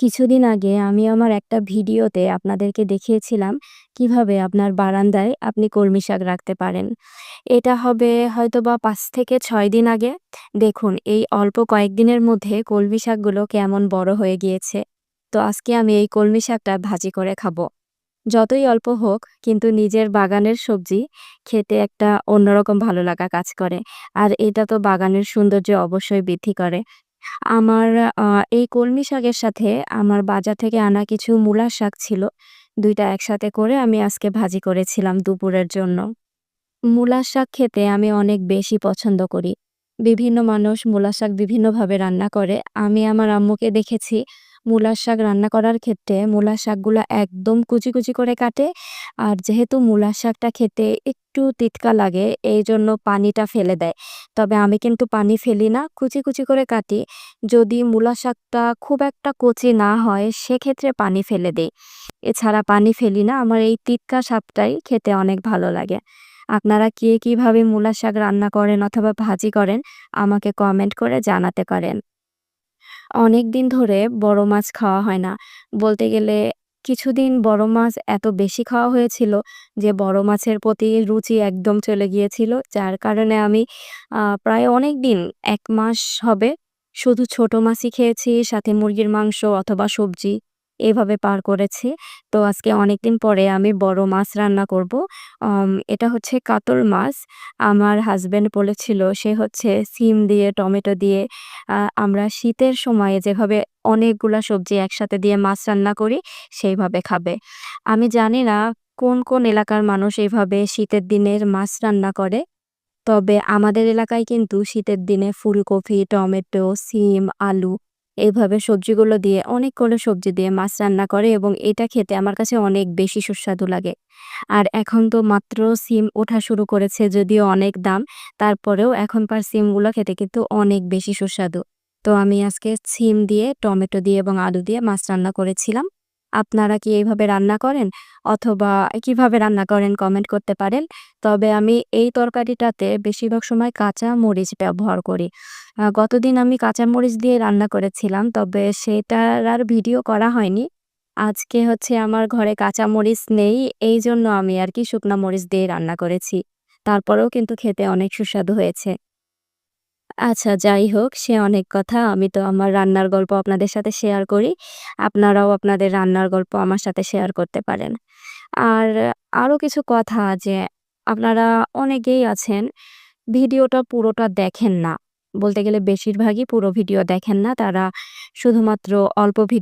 কিছুদিন আগে আমি আমার একটা ভিডিওতে আপনাদেরকে দেখিয়েছিলাম কীভাবে আপনার বারান্দায় আপনি কলমি শাক রাখতে পারেন। এটা হবে হয়তোবা ৫ থেকে ছয় দিন আগে। দেখুন, এই অল্প কয়েকদিনের মধ্যে কলমি শাকগুলো কেমন বড় হয়ে গিয়েছে। তো আজকে আমি এই কলমি শাকটা ভাজি করে খাব। যতই অল্প হোক, কিন্তু নিজের বাগানের সবজি খেতে একটা অন্যরকম ভালো লাগা কাজ করে। আর এটা তো বাগানের সৌন্দর্য অবশ্যই বৃদ্ধি করে। আমার এই কলমি শাকের সাথে আমার বাজার থেকে আনা কিছু মূলা শাক ছিল। ২ টা একসাথে করে আমি আজকে ভাজি করেছিলাম দুপুরের জন্য। মূলা শাক খেতে আমি অনেক বেশি পছন্দ করি। বিভিন্ন মানুষ মূলা শাক বিভিন্নভাবে রান্না করে। আমি আমার আম্মুকে দেখেছি মূলার শাক রান্না করার ক্ষেত্রে মূলার শাকগুলা একদম কুচি, কুচি করে কাটে। আর যেহেতু মূলার শাকটা খেতে একটু তিতকা লাগে এই জন্য পানিটা ফেলে দেয়। তবে আমি কিন্তু পানি ফেলি না, কুচি, কুচি করে কাটি। যদি মূলার শাকটা খুব একটা কচি না হয় সেক্ষেত্রে পানি ফেলে দেই। এছাড়া পানি ফেলি না। আমার এই তিতকা শাকটাই খেতে অনেক ভালো লাগে। আপনারা কে কীভাবে মূলার শাক রান্না করেন অথবা ভাজি করেন আমাকে কমেন্ট করে জানাতে পারেন। অনেকদিন ধরে বড় মাছ খাওয়া হয় না। বলতে গেলে কিছুদিন বড় মাছ এত বেশি খাওয়া হয়েছিল যে বড় মাছের প্রতি রুচি একদম চলে গিয়েছিল। যার কারণে আমি প্রায় অনেক দিন, এক মাস হবে শুধু ছোট মাছই খেয়েছি, সাথে মুরগির মাংস অথবা সবজি এভাবে পার করেছি। তো আজকে অনেকদিন পরে আমি বড় মাছ রান্না করব। এটা হচ্ছে কাতল মাছ। আমার হাসব্যান্ড বলেছিল সে হচ্ছে সিম দিয়ে টমেটো দিয়ে আমরা শীতের সময়ে যেভাবে অনেকগুলা সবজি একসাথে দিয়ে মাছ রান্না করি সেইভাবে খাবে। আমি জানি না কোন, কোন এলাকার মানুষ এইভাবে শীতের দিনের মাছ রান্না করে। তবে আমাদের এলাকায় কিন্তু শীতের দিনে ফুলকপি, টমেটো, সিম, আলু এভাবে সবজিগুলো দিয়ে অনেকগুলো সবজি দিয়ে মাছ রান্না করে এবং এটা খেতে আমার কাছে অনেক বেশি সুস্বাদু লাগে। আর এখন তো মাত্র সিম ওঠা শুরু করেছে যদিও অনেক দাম। তারপরেও এখনকার সিমগুলো খেতে কিন্তু অনেক বেশি সুস্বাদু। তো আমি আজকে সিম দিয়ে, টমেটো দিয়ে এবং আলু দিয়ে মাছ রান্না করেছিলাম। আপনারা কি এইভাবে রান্না করেন? অথবা কীভাবে রান্না করেন কমেন্ট করতে পারেন। তবে আমি এই তরকারিটাতে বেশিরভাগ সময় কাঁচা মরিচ ব্যবহার করি। গতদিন আমি কাঁচা মরিচ দিয়ে রান্না করেছিলাম, তবে সেটার আর ভিডিও করা হয়নি। আজকে হচ্ছে আমার ঘরে কাঁচা মরিচ নেই। এই জন্য আমি আর কি শুকনা মরিচ দিয়ে রান্না করেছি। তারপরেও কিন্তু খেতে অনেক সুস্বাদু হয়েছে। আচ্ছা যাই হোক, সে অনেক কথা। আমি তো আমার রান্নার গল্প আপনাদের সাথে শেয়ার করি। আপনারাও আপনাদের রান্নার গল্প আমার সাথে শেয়ার করতে পারেন। আর আরও কিছু কথা যে আপনারা অনেকেই আছেন, ভিডিওটা পুরোটা দেখেন না। বলতে গেলে বেশিরভাগই পুরো ভিডিও দেখেন না। তারা শুধুমাত্র অল্প ভিডিও